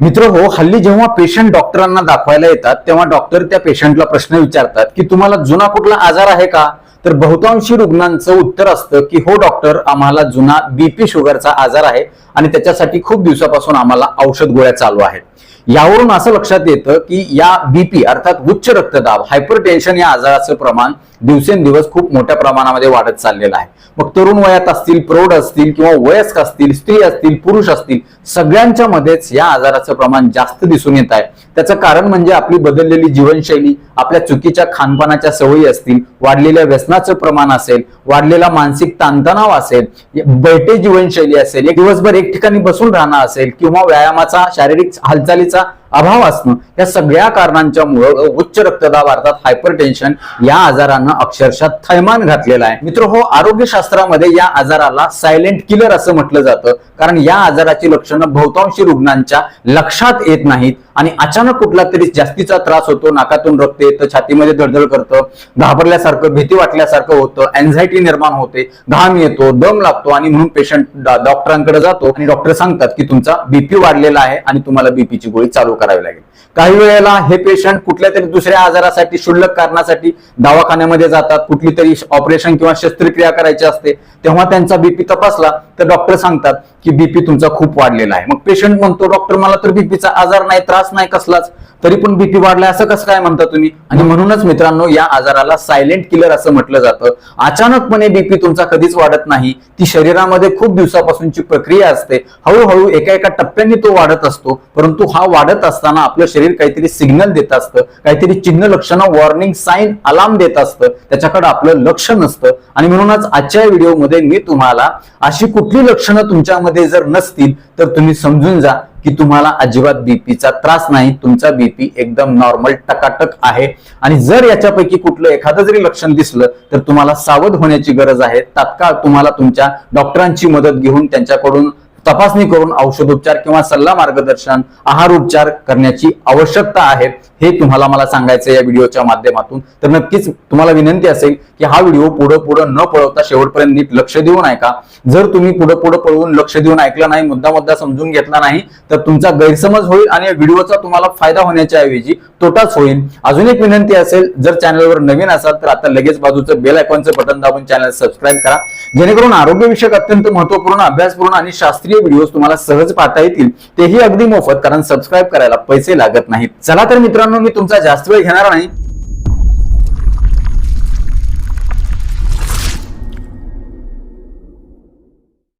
मित्र हो हल्ली जेव्हा पेशंट डॉक्टरांना दाखवायला येतात तेव्हा डॉक्टर त्या पेशंटला प्रश्न विचारतात की तुम्हाला जुना कुठला आजार आहे का? तर बहुतांशी रुग्णांचं उत्तर असतं की हो डॉक्टर आम्हाला जुना बीपी शुगरचा आजार आहे आणि त्याच्यासाठी खूप दिवसापासून आम्हाला औषध गोळ्या चालू आहेत. यावरून असं लक्षात येतं की या बीपी अर्थात उच्च रक्तदाब हायपर टेन्शन या आजाराचं प्रमाण दिवसेंदिवस खूप मोठ्या प्रमाणामध्ये वाढत चाललेला आहे. मग तरुण वयात असतील प्रौढ असतील किंवा वयस्क असतील स्त्री असतील पुरुष असतील सगळ्यांच्या मध्येच या आजाराचं प्रमाण जास्त दिसून येत आहे. त्याचं कारण म्हणजे आपली बदललेली जीवनशैली आपल्या चुकीच्या खानपानाच्या सवयी असतील वाढलेल्या व्यसनाचं प्रमाण असेल वाढलेला मानसिक ताणतणाव असेल बैठे जीवनशैली असेल एक दिवसभर एक ठिकाणी बसून राहणं असेल किंवा व्यायामाचा शारीरिक हालचालीचा अभाव असणं या सगळ्या कारणांच्यामुळं उच्च रक्तदाब अर्थात हायपर टेन्शन या आजारानं अक्षरशः थैमान घातलेला आहे. मित्र हो आरोग्यशास्त्रामध्ये या आजाराला सायलेंट किलर असं म्हटलं जातं. कारण या आजाराची लक्षणं बहुतांशी रुग्णांच्या लक्षात येत नाहीत. आणि अचानक कुठला तरी जास्तीचा त्रास होतो नाकातून रक्त येतं छातीमध्ये धडधड करतं घाबरल्यासारखं भीती वाटल्यासारखं होतं अँझायटी निर्माण होते घाम येतो दम लागतो आणि म्हणून पेशंट डॉक्टरांकडे जातो आणि डॉक्टर सांगतात की तुमचा बीपी वाढलेला आहे आणि तुम्हाला बीपीची गोळी चालू करावी लागेल. काही वेळेला हे पेशंट कुठल्या तरी दुसऱ्या आजारासाठी शुल्लक कारणासाठी दवाखान्यामध्ये जातात. कुठली तरी ऑपरेशन किंवा शस्त्रक्रिया करायची असते तेव्हा त्यांचा बीपी तपासला तर डॉक्टर सांगतात की बीपी तुमचा खूप वाढलेला आहे. मग पेशंट म्हणतो डॉक्टर मला तर बीपीचा आजार नाही त्रास नाही कसलाच. तरी पण बीपी वाढलाय असं कसं काय म्हणता तुम्ही? आणि म्हणूनच मित्रांनो या आजाराला सायलेंट किलर असं म्हटलं जातं. अचानकपणे बीपी तुमचा कधीच वाढत नाही. ती शरीरामध्ये खूप दिवसापासूनची प्रक्रिया असते. हळूहळू एका एका टप्प्याने तो वाढत असतो. परंतु हा वाढत असताना आपलं शरीर काहीतरी सिग्नल देत असतं काहीतरी चिन्ह लक्षणं वॉर्निंग साईन अलार्म देत असतं त्याच्याकडे आपलं लक्ष नसतं. आणि म्हणूनच आजच्या व्हिडिओमध्ये मी तुम्हाला अशी कुठली लक्षणं तुमच्यामध्ये जर नसतील तर तुम्ही समजून जा की तुम्हाला अजिबात बीपीचा त्रास नाही तुमचा बीपी एकदम नॉर्मल टकाटक आहे. आणि जर याच्यापैकी कुठलं एखादं जरी लक्षण दिसलं तर तुम्हाला सावध होण्याची गरज आहे. तात्काळ तुम्हाला तुमच्या डॉक्टरांची मदत घेऊन त्यांच्याकडून तपासणी करून औषधोपचार किंवा सल्ला मार्गदर्शन आहार उपचार करण्याची आवश्यकता आहे. हे तुम्हाला मला सांगायचं या व्हिडिओच्या माध्यमातून. तर नक्कीच तुम्हाला विनंती असेल की हा व्हिडिओ पुढं पुढं न पळवता शेवटपर्यंत नीट लक्ष देऊन ऐका. जर तुम्ही पुढं पुढं पळवून लक्ष देऊन ऐकला नाही मुद्दा मुद्दा समजून घेतला नाही तर तुमचा गैरसमज होईल आणि या व्हिडिओचा तुम्हाला फायदा होण्याच्या ऐवजी तोटाच होईल. अजून एक विनंती असेल जर चॅनलवर नवीन असाल तर आता लगेच बाजूचं बेल आयकॉनचं बटन दाबून चॅनल सबस्क्राईब करा. जेणेकरून आरोग्यविषयक अत्यंत महत्त्वपूर्ण अभ्यासपूर्ण आणि शास्त्रीय व्हिडिओज तुम्हाला सहज पाहता येतील. तेही अगदी मोफत कारण सबस्क्राईब करायला पैसे लागत नाहीत. चला तर मित्रांनो मी तुमचा जास्त वेळ घेणार नाही.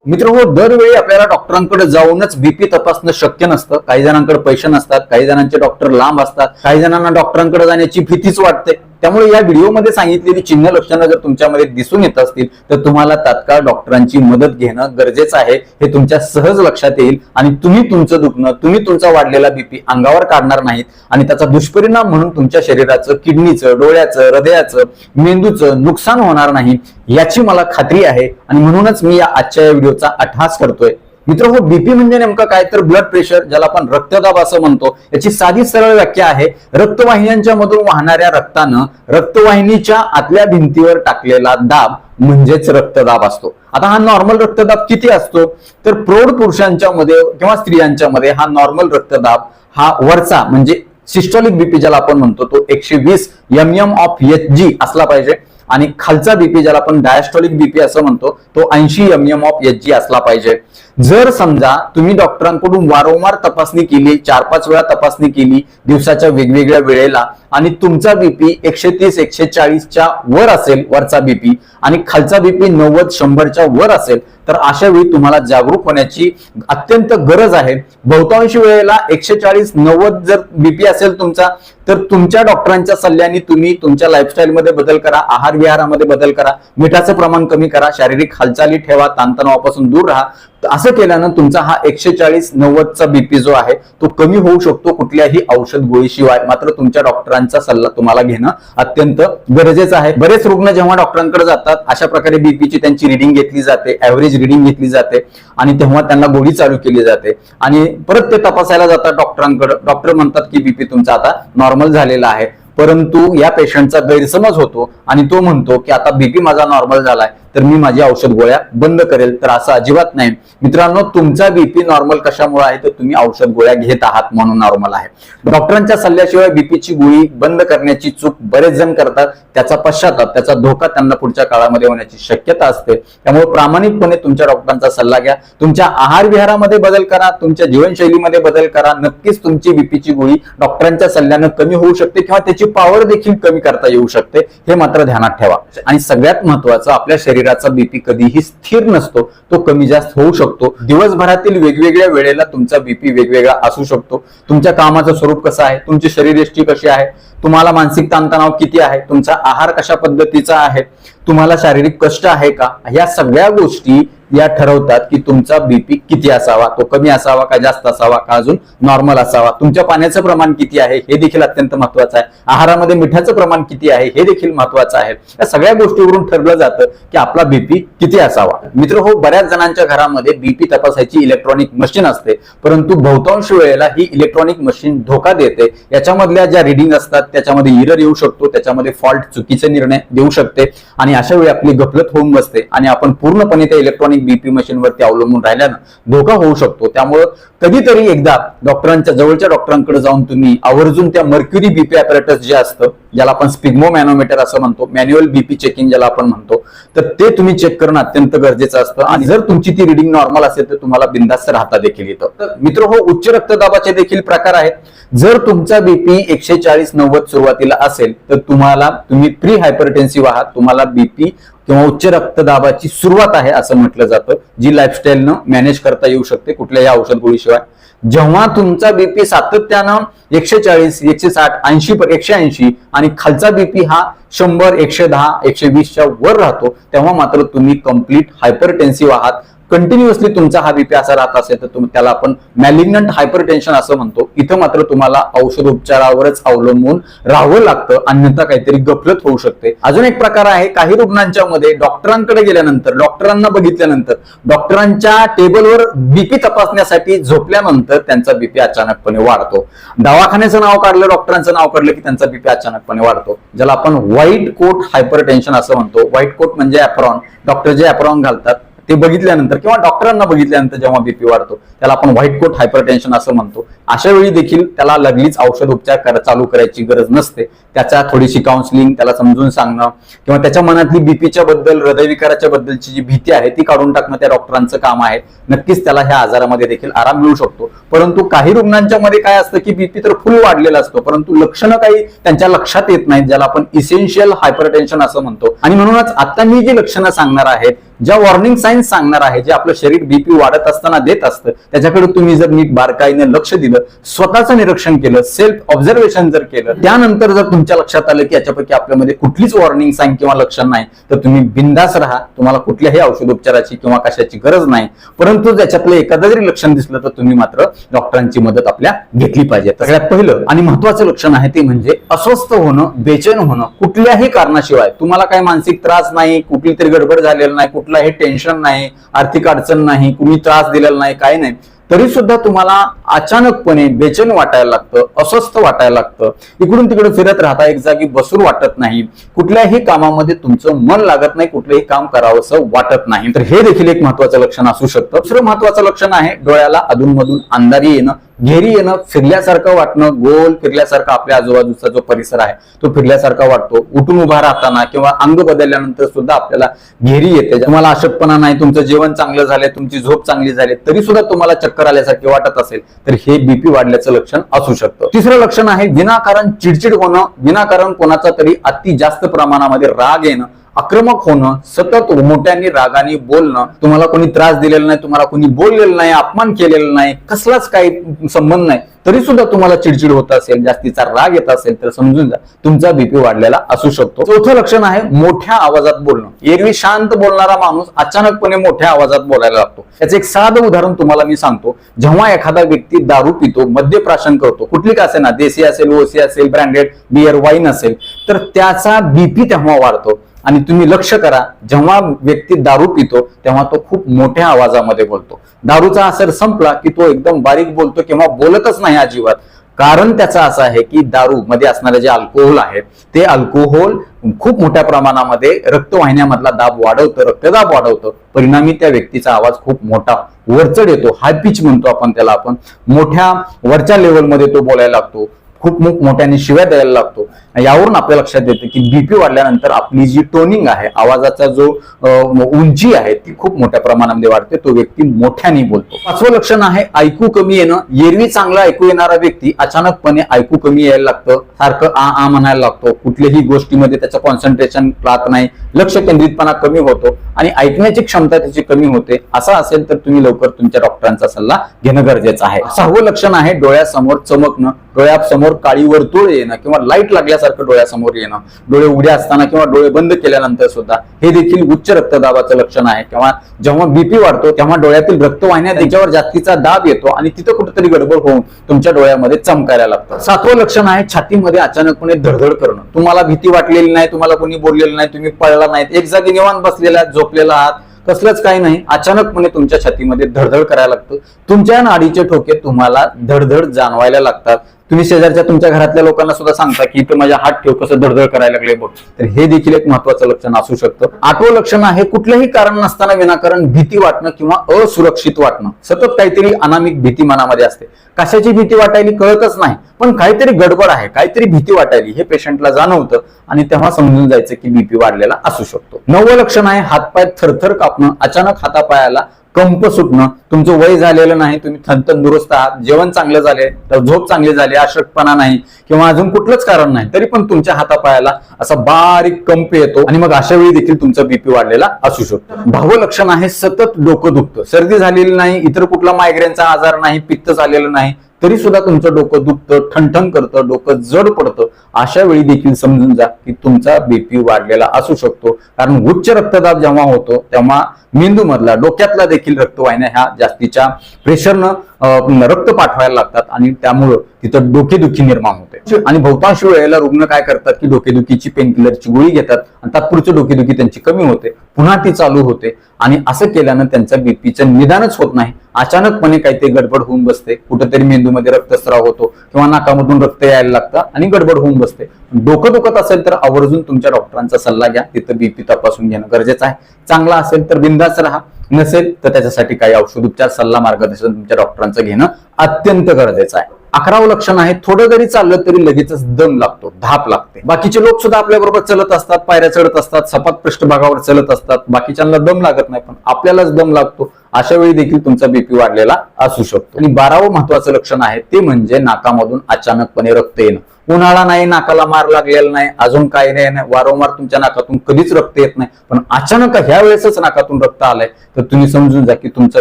मित्र हो दरवेळी आपल्याला डॉक्टरांकडे जाऊनच बीपी तपासणं शक्य नसतं. काही जणांकडे पैसे नसतात काही जणांचे डॉक्टर लांब असतात काही जणांना डॉक्टरांकडे जाण्याची भीतीच वाटते. त्यामुळे या व्हिडिओमध्ये सांगितलेली चिन्ह लक्षणं जर तुमच्यामध्ये दिसून येत असतील तर तुम्हाला तात्काळ डॉक्टरांची मदत घेणं गरजेचं आहे. हे तुमच्या सहज लक्षात येईल आणि तुम्ही तुमचं दुखणं तुम्ही तुमचा वाढलेला बीपी अंगावर काढणार नाहीत आणि त्याचा दुष्परिणाम म्हणून तुमच्या शरीराचं किडनीचं डोळ्याचं हृदयाचं मेंदूचं नुकसान होणार नाही याची मला खात्री आहे. आणि म्हणूनच मी या आजच्या या व्हिडिओचा अठहास करतोय. मित्र हो बीपी म्हणजे नेमकं काय? तर ब्लड प्रेशर ज्याला आपण रक्तदाब असं म्हणतो याची साधी सरळ व्याख्या आहे. रक्तवाहिन्यांच्या मधून वाहणाऱ्या रक्तानं रक्तवाहिनीच्या आतल्या भिंतीवर टाकलेला दाब म्हणजेच रक्तदाब असतो. आता हा नॉर्मल रक्तदाब किती असतो? तर प्रौढ पुरुषांच्या मध्ये किंवा स्त्रियांच्या मध्ये हा नॉर्मल रक्तदाब हा वरचा म्हणजे सिस्टॉलिक बीपी ज्याला आपण म्हणतो तो एकशे वीस M M of H G असला पाहिजे. आणि खालचा बीपी ज्याला आपण डायस्टॉलिक बीपी असं म्हणतो तो ऐंशी M M of H G असला पाहिजे. जर समजा तुम्ही डॉक्टरांकडून वारंवार तपासणी केली चार पाच वेळा तपासणी केली दिवसाच्या वेगवेगळ्या वेळेला आणि तुमचा बीपी एकशे तीस एकशे चाळीसच्या वर असेल वरचा बीपी आणि खालचा बीपी नव्वद शंभरच्या वर असेल तर अशा वेळी तुम्हाला जागरूक होण्याची अत्यंत गरज आहे. बहुतांशी वेळेला एकशे चाळीस नव्वद जर बीपी असेल तुमचा तर तुमच्या डॉक्टरांच्या सल्ल्याने तुम्ही तुमच्या लाईफस्टाईलमध्ये बदल करा आहार विहारामध्ये बदल करा मिठाचं प्रमाण कमी करा शारीरिक हालचाली ठेवा ताणतणावापासून दूर राहा. असं केल्यानं तुमचा हा एकशे चाळीस नव्वदचा बीपी जो आहे तो कमी होऊ शकतो कुठल्याही औषध गोळीशिवाय. मात्र तुमच्या डॉक्टरांचा सल्ला तुम्हाला घेणं अत्यंत गरजेचं आहे. बरेच रुग्ण जेव्हा डॉक्टरांकडे जातात अशा प्रकारे बीपीची त्यांची रिडिंग घेतली जाते. ऍव्हरेज रिडिंग घेतली जाते आणि तेव्हा त्यांना गोळी चालू केली जाते. आणि परत ते तपासायला जातात डॉक्टरांकडे. डॉक्टर म्हणतात की बीपी तुमचा आता नॉर्मल झालेला आहे. परंतु या पेशंटचा गैरसमज होतो आणि तो म्हणतो की आता बीपी माझा नॉर्मल झालाय. तर मी माझी औषध गोळ्या बंद करेल. तर असं अजिबात नाही. मित्रांनो तुमचा बीपी नॉर्मल कशामुळे आहे? तर तुम्ही औषध गोळ्या घेत आहात म्हणून नॉर्मल आहे. डॉक्टरांच्या सल्ल्याशिवाय बीपीची गोळी बंद करण्याची चूक बरेच जण करतात. त्याचा पश्चाताप त्याचा धोका त्यांना पुढच्या काळामध्ये होण्याची शक्यता असते. त्यामुळे प्रामाणिकपणे तुमच्या डॉक्टरांचा सल्ला घ्या. तुमच्या आहार विहारामध्ये बदल करा. तुमच्या जीवनशैलीमध्ये बदल करा. नक्कीच तुमची बीपीची गोळी डॉक्टरांच्या सल्ल्यानं कमी होऊ शकते किंवा त्याची पॉवर देखील कमी करता येऊ शकते. हे मात्र ध्यानात ठेवा. आणि सगळ्यात महत्वाचं आपल्या शरीराचा बीपी कधीही स्थिर नसतो तो कमी जास्त होऊ शकतो. दिवसभरातील वेगवेगळ्या वेळेला तुमचा बीपी वेगवेगळा असू शकतो. तुमच्या कामाचं स्वरूप कसं आहे? तुमची शरीरयष्टी कशी आहे? तुम्हाला मानसिक ताणतणाव किती आहे? तुमचा आहार कशा पद्धतीचा आहे? तुम्हाला शारीरिक कष्ट आहे का? या सगळ्या गोष्टी या ठरवतात की तुमचा बीपी किती असावा? तो कमी असावा का जास्त असावा का अजून नॉर्मल असावा? तुमच्या पाण्याचं प्रमाण किती आहे? हे देखील अत्यंत महत्वाचं आहे. आहारामध्ये मिठाचं प्रमाण किती आहे? हे देखील महत्वाचं आहे. या सगळ्या गोष्टीवरून ठरलं जातं की आपला बीपी किती असावा? मित्र हो बऱ्याच जणांच्या घरामध्ये बीपी तपासायची इलेक्ट्रॉनिक मशीन असते. परंतु बहुतांश वेळेला ही इलेक्ट्रॉनिक मशीन धोका देते. याच्यामधल्या ज्या रिडिंग असतात त्याच्यामध्ये इरर येऊ शकतो त्याच्यामध्ये फॉल्ट चुकीचे निर्णय देऊ शकते. आणि अशा वेळी आपली गफलत होऊन बसते आणि आपण पूर्णपणे त्या इलेक्ट्रॉनिक बीपी मशीनवरती अवलंबून राहिल्यानं धोका होऊ शकतो. त्यामुळं कधीतरी एकदा डॉक्टरांच्या जवळच्या डॉक्टरांकडे जाऊन तुम्ही आवर्जून त्या मर्क्युरी बीपी ऑपरेटर्स जे असतं ज्याला आपण स्पिग्मो मॅनोमीटर असं म्हणतो मॅन्युअल बीपी चेकिंग ज्याला आपण म्हणतो तर ते तुम्ही चेक करणं अत्यंत गरजेचं असतं. आणि जर तुमची ती रिडिंग नॉर्मल असेल तर तुम्हाला बिंदास्त राहता देखील येतं. तर मित्र हो उच्च रक्तदाबाचे देखील प्रकार आहेत. जर तुमचा बीपी एकशे चाळीस नव्वद सुरुवातीला असेल तर तुम्हाला तुम्ही प्री हायपरटेन्सिव्ह आहात तुम्हाला बीपी किंवा उच्च रक्तदाबाची सुरुवात आहे असं म्हटलं जातं जी लाईफस्टाईलनं मॅनेज करता येऊ शकते कुठल्याही औषध गोळीशिवाय. जेव्हा तुमचा बीपी सातत्यानं एकशे चाळीस एकशे साठ ऐंशी एकशे ऐंशी आणि खालचा बीपी हा शंभर एकशे दहा एकशे वीसच्या वर राहतो तेव्हा मात्र तुम्ही कंप्लीट हायपरटेन्सिव्ह आहात. कंटिन्युअसली तुमचा हा बीपी असा राहत असेल तर त्याला आपण मॅलिग्नंट हायपरटेन्शन असं म्हणतो. इथं मात्र तुम्हाला औषधोपचारावरच अवलंबून राहावं लागतं अन्यथा काहीतरी गफलत होऊ शकते. अजून एक प्रकार आहे काही रुग्णांच्या मध्ये डॉक्टरांकडे गेल्यानंतर डॉक्टरांना बघितल्यानंतर डॉक्टरांच्या टेबलवर बीपी तपासण्यासाठी झोपल्यानंतर त्यांचा बीपी अचानकपणे वाढतो. दवाखान्याचं नाव काढलं डॉक्टरांचं नाव काढलं की त्यांचा बीपी अचानकपणे वाढतो. ज्याला आपण व्हाईट कोट हायपरटेन्शन असं म्हणतो. व्हाईट कोट म्हणजे ऍप्रॉन डॉक्टर जे ॲप्रॉन घालतात ते बघितल्यानंतर किंवा डॉक्टरांना बघितल्यानंतर जेव्हा बीपी वाढतो त्याला आपण व्हाईट कोट हायपरटेन्शन असं म्हणतो. अशा वेळी देखील त्याला लगेच औषध उपचार कर- चालू करायची गरज नसते. त्याच्या थोडीशी काउन्सिलिंग त्याला समजून सांगणं किंवा त्याच्या मनातली बीपीच्या बद्दल हृदयविकाराच्या बद्दलची जी भीती आहे ती काढून टाकणं त्या डॉक्टरांचं काम आहे. नक्कीच त्याला ह्या आजारामध्ये देखील आराम मिळू शकतो. परंतु काही रुग्णांच्या मध्ये काय असतं की बीपी तर फुल वाढलेला असतो. परंतु लक्षणं काही त्यांच्या लक्षात येत नाहीत ज्याला आपण इसेन्शियल हायपरटेन्शन असं म्हणतो. आणि म्हणूनच आता मी जी लक्षणं सांगणार आहेत ज्या वॉर्निंग साईन्स सांगणार आहे जे आपलं शरीर बीपी वाढत असताना देत असतं त्याच्याकडे तुम्ही जर नीट बारकाईने लक्ष दिलं स्वतःचं निरीक्षण केलं सेल्फ ऑब्झर्वेशन जर केलं त्यानंतर जर तुमच्या लक्षात आलं की याच्यापैकी आपल्यामध्ये कुठलीच वॉर्निंग साईन किंवा लक्षण नाही तर तुम्ही बिंदास राहा. तुम्हाला कुठल्याही औषधोपचाराची किंवा कशाची गरज नाही. परंतु त्याच्यातलं एखादं जरी लक्षण दिसलं तर तुम्ही मात्र डॉक्टरांची मदत आपल्या घेतली पाहिजे. सगळ्यात पहिलं. आणि महत्वाचं लक्षण आहे ते म्हणजे अस्वस्थ होणं बेचैन होणं कुठल्याही कारणाशिवाय. तुम्हाला काही मानसिक त्रास नाही कुठली तरी गडबड झालेला नाही कुठलाही टेन्शन नाही आर्थिक अडचण नाही कुणी त्रास दिलेला नाही काही नाही. तरी सुद्धा तुम्हाला अचानकपणे बेचैन वाटायला लागतं अस्वस्थ वाटायला लागतं. इकडून तिकडे फिरत राहता एक जागी बसून वाटत नाही. कुठल्याही कामामध्ये तुमचं मन लागत नाही कुठलंही काम करावंसं वाटत नाही. तर हे देखील एक महत्वाचं लक्षण असू शकतं. दुसरं महत्वाचं लक्षण आहे डोळ्याला अधूनमधून अंधारी येणं. घेरी येणं फिरल्यासारखं वाटणं गोल फिरल्यासारखं आपल्या आजूबाजूचा जो परिसर आहे तो फिरल्यासारखा वाटतो. उठून उभा राहताना किंवा अंग बदलल्यानंतर सुद्धा आपल्याला घेरी येते. तुम्हाला अशक्तपणा नाही तुमचं जेवण चांगलं झालंय तुमची झोप चांगली झाली तरी सुद्धा तुम्हाला चक्कर आल्यासारखे वाटत असेल तर हे बीपी वाढल्याचं लक्षण असू शकतं. तिसरं लक्षण आहे विनाकारण चिडचिड होणं. विनाकारण कोणाचा तरी अति जास्त प्रमाणामध्ये राग येणं. आक्रमक होणं सतत मोठ्याने रागाने बोलणं तुम्हाला कोणी त्रास दिलेला नाही तुम्हाला कोणी बोललेलं नाही अपमान केलेला नाही कसलाच काही संबंध नाही तरी सुद्धा तुम्हाला चिडचिड होत असेल जास्तीचा राग येत असेल तर समजून जा तुमचा बीपी वाढलेला असू शकतो. चौथं लक्षण आहे मोठ्या आवाजात बोलणं. एरवी शांत बोलणारा माणूस अचानकपणे मोठ्या आवाजात बोलायला लागतो. याचं एक साधं उदाहरण तुम्हाला मी सांगतो. जेव्हा एखादा व्यक्ती दारू पितो मद्यप्राशन करतो कुठली का असेल ना देसी असेल ओसी असेल ब्रँडेड बियर वाईन असेल तर त्याचा बीपी तेव्हा वाढतो. आणि तुम्ही लक्ष करा जेव्हा व्यक्ती दारू पितो तेव्हा तो खूप मोठ्या आवाजामध्ये बोलतो. दारूचा असर संपला की तो एकदम बारीक बोलतो किंवा बोलतच नाही अजिबात. कारण त्याचं असं आहे की दारू मध्ये असणारे जे अल्कोहोल आहे ते अल्कोहोल खूप मोठ्या प्रमाणामध्ये रक्तवाहिन्यामधला दाब वाढवतं रक्तदाब वाढवतं. परिणामी त्या व्यक्तीचा आवाज खूप मोठा वरचढ येतो. हाय पिच म्हणतो आपण त्याला आपण. मोठ्या वरच्या लेवलमध्ये तो बोलायला लागतो. खूप खूप मोठ्याने शिव्या द्यायला लागतो. यावरून आपल्या लक्षात येतं की बीपी वाढल्यानंतर आपली जी टोनिंग आहे आवाजाचा जो उंची आहे ती खूप मोठ्या प्रमाणामध्ये वाढते. तो व्यक्ती मोठ्याने बोलतो. पाचवं लक्षण आहे ऐकू कमी येणं. एरवी चांगला ऐकू येणारा व्यक्ती अचानकपणे ऐकू कमी यायला लागतं. सारखं आ आ म्हणायला लागतो. कुठल्याही गोष्टीमध्ये त्याचं कॉन्सन्ट्रेशन राहत नाही. लक्ष केंद्रितपणा कमी होतो आणि ऐकण्याची क्षमता त्याची कमी होते. असं असेल तर तुम्ही लवकर तुमच्या डॉक्टरांचा सल्ला घेणं गरजेचं आहे. सहावं लक्षण आहे डोळ्यासमोर चमकणं. डोळ्यासमोर काळी वर्तुळ येणं किंवा लाइट लागल्यासारखं डोळ्यासमोर येणं डोळे उघडे असताना किंवा डोळे बंद केल्यानंतर सुद्धा हे देखील उच्च रक्तदाबाचं लक्षण आहे. किंवा जेव्हा बीपी वाढतो तेव्हा डोळ्यातील रक्तवाहिन्या त्याच्यावर जास्तीचा दाब येतो आणि तिथं कुठेतरी गडबड होऊन तुमच्या डोळ्यामध्ये चमकायला लागतं. सातवं लक्षण आहे छातीमध्ये अचानकपणे धडधड करणं. तुम्हाला भीती वाटलेली नाही तुम्हाला कोणी बोललेलं नाही तुम्ही पळला नाहीत एक जागी निवांत बसलेला आहात, झोपलेला आहात कसलंच काही नाही अचानकपणे तुमच्या छातीमध्ये धडधड करायला लागतं. तुमच्या नाडीचे ठोके तुम्हाला धडधड जाणवायला लागतात. तुम्ही शेजारच्या तुमच्या घरातल्या लोकांना सुद्धा सांगता की इथं माझ्या हात ठेव कसं धडधड करायला लागले बघ. तर हे देखील एक महत्वाचं लक्षण असू शकतं. आठवं लक्षण आहे कुठलंही कारण नसताना विनाकारण भीती वाटणं किंवा असुरक्षित वाटणं. सतत काहीतरी अनामिक भीती मनामध्ये असते. कशाची भीती वाटायली कळतच नाही पण काहीतरी गडबड आहे काहीतरी भीती वाटायली हे पेशंटला जाणवतं आणि तेव्हा समजून जायचं की बीपी वाढलेला असू शकतो. नववं लक्षण आहे हातपाय थरथर कापणं अचानक हातापायाला कंप सुटणं तुमचं वय झालेलं नाही तुम्ही थंतन दुरुस्त आहात जेवण चांगलं झाले तर झोप चांगली झाली अशक्तपणा नाही किंवा अजून कुठलंच कारण नाही तरी पण तुमच्या हातापायाला असा बारीक कंप येतो आणि मग अशा वेळी देखील तुमचा बीपी वाढलेला असू शकतो. दहावं लक्षण आहे सतत डोकं दुखतं. सर्दी झालेली नाही इतर कुठला मायग्रेनचा आजार नाही पित्त झालेलं नाही तरी सुद्धा तुमचं डोकं दुखतं ठणठण करतं डोकं जड पडतं. अशा वेळी देखील समजून जा की तुमचा बीपी वाढलेला असू शकतो. कारण उच्च रक्तदाब जेव्हा होतो तेव्हा मेंदूमधला डोक्यातला देखील रक्तवाहिन्या ह्या जास्तीच्या प्रेशरनं रक्त पाठवायला लागतात आणि त्यामुळं तिथं डोकेदुखी निर्माण होते. आणि बहुतांश वेळेला रुग्ण काय करतात की डोकेदुखीची पेनकिलरची गोळी घेतात आणि तात्पुरची डोकेदुखी त्यांची कमी होते. पुन्हा ती चालू होते. आणि असं केल्यानं त्यांचं बीपीचं निदानच होत नाही. अचानकपणे काहीतरी गडबड होऊन बसते. कुठेतरी मेंदूमध्ये रक्तस्राव होतो किंवा नाकामधून रक्त यायला लागतं आणि गडबड होऊन बसते. डोकं दुखत असेल तर आवर्जून तुमच्या डॉक्टरांचा सल्ला घ्या. तिथं बीपी तपासून घेणं गरजेचं आहे. चांगला असेल तर बिंदास राहा. नसेल तर त्याच्यासाठी काही औषधोपचार सल्ला मार्गदर्शन तुमच्या डॉक्टरांचं घेणं अत्यंत गरजेचं आहे. अकरावं लक्षण आहे थोडं जरी चाललं तरी लगेचच दम लागतो धाप लागते. बाकीचे लोक सुद्धा आपल्याबरोबर चलत असतात पायऱ्या चढत असतात सपाट पृष्ठभागावर चलत असतात. बाकीच्यांना दम लागत नाही पण आपल्यालाच दम लागतो. अशा वेळी देखील तुमचा बीपी वाढलेला असू शकतो. आणि बारावं महत्वाचं लक्षण आहे ते म्हणजे नाकामधून अचानकपणे रक्त येणं. उन्हाळा नाही नाकाला मार लागलेला नाही अजून काही नाही वारंवार तुमच्या नाकातून कधीच रक्त येत नाही. पण अचानक ह्या वेळेसच नाकातून रक्त आलंय तर तुम्ही समजून जा की तुमचा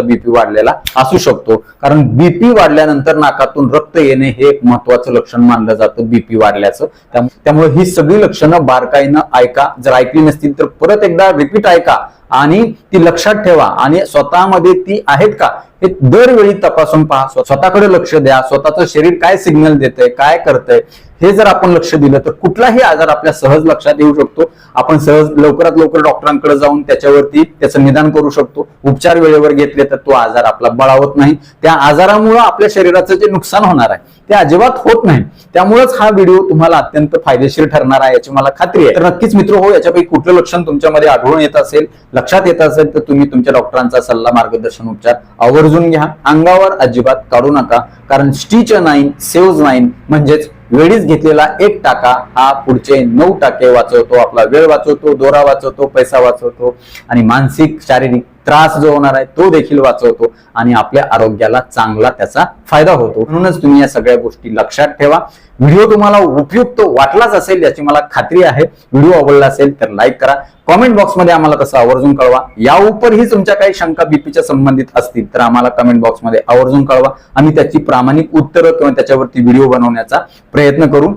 बीपी वाढलेला असू शकतो. कारण बीपी वाढल्यानंतर नाकातून रक्त येणे हे एक महत्वाचं लक्षण मानलं जातं बीपी वाढल्याचं. त्यामुळे ही सगळी लक्षणं बारकाईनं ऐका. जर ऐकली नसतील तर परत एकदा रिपीट ऐका. आणि ती लक्षात ठेवा. आणि स्वतःमध्ये ती आहेत का हे दरवेळी तपासून पहा. स्वतःकडे लक्ष द्या. स्वतःचं शरीर काय सिग्नल देतंय काय करतंय हे जर आपण लक्ष दिलं तर कुठलाही आजार आपल्या सहज लक्षात येऊ शकतो. आपण सहज लवकरात लवकर डॉक्टरांकडे जाऊन त्याच्यावरती त्याचं निदान करू शकतो. उपचार वेळेवर घेतले तर तो आजार आपला बळावत नाही. त्या आजारामुळे आपल्या शरीराचं जे नुकसान होणार आहे ते अजिबात होत नाही. त्यामुळेच हा व्हिडिओ तुम्हाला अत्यंत फायदेशीर ठरणार आहे याची मला खात्री आहे. तर नक्कीच मित्र हो याच्यापैकी कुठलं लक्षण तुमच्यामध्ये आढळून येत असेल लक्षात येत असेल तर तुम्ही तुमच्या डॉक्टरांचा सल्ला मार्गदर्शन उपचार आवर्जून घ्या. अंगावर अजिबात काढू नका. कारण स्टीच नाईन सेव्ह नाईन म्हणजेच वेळीच घेतलेला एक टाका हा पुढचे नऊ टाके वाचवतो आपला वेळ वाचवतो दोरा वाचवतो पैसा वाचवतो आणि मानसिक शारीरिक त्रास जो होणार आहे तो देखील वाचवतो आणि आपल्या आरोग्याला चांगला त्याचा फायदा होतो. म्हणूनच तुम्ही या सगळ्या गोष्टी लक्षात ठेवा. व्हिडिओ तुम्हाला उपयुक्त वाटलाच असेल याची मला खात्री आहे. व्हिडिओ आवडला असेल तर लाईक करा. कॉमेंट बॉक्समध्ये आम्हाला तसं आवर्जून कळवा. या उपरही तुमच्या काही शंका बीपीच्या संबंधित असतील तर आम्हाला कमेंट बॉक्समध्ये आवर्जून कळवा. आम्ही त्याची प्रामाणिक उत्तरं किंवा त्याच्यावरती व्हिडिओ बनवण्याचा प्रयत्न करू.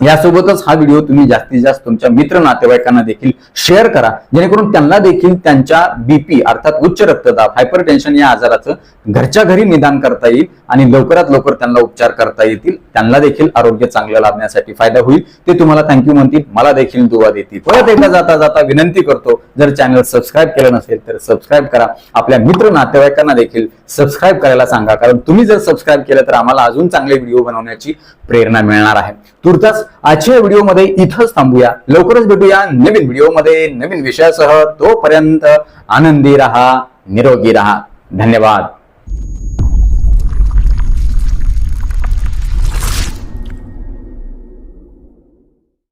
यासोबतच हा व्हिडिओ तुम्ही जास्तीत जास्त तुमच्या मित्र नातेवाईकांना देखील शेअर करा. जेणेकरून त्यांना देखील त्यांच्या बीपी अर्थात उच्च रक्तदाब हायपर टेन्शन या आजाराचं घरच्या घरी निदान करता येईल आणि लवकरात लवकर त्यांना उपचार करता येतील. त्यांना देखील आरोग्य चांगलं लाभण्यासाठी फायदा होईल. ते तुम्हाला थँक्यू म्हणतील. मला देखील दुवा देतील. परत एकदा जाता जाता विनंती करतो जर चॅनल सबस्क्राईब केलं नसेल तर सबस्क्राईब करा. आपल्या मित्र नातेवाईकांना देखील सबस्क्राईब करायला सांगा. कारण तुम्ही जर सबस्क्राईब केलं तर आम्हाला अजून चांगले व्हिडिओ बनवण्याची प्रेरणा मिळणार आहे. तुर्तास आजच्या व्हिडिओमध्ये इथंच थांबूया. लवकरच भेटूया नवीन व्हिडिओमध्ये. नवीन विषयासह तोपर्यंत आनंदी रहा निरोगी रहा. धन्यवाद.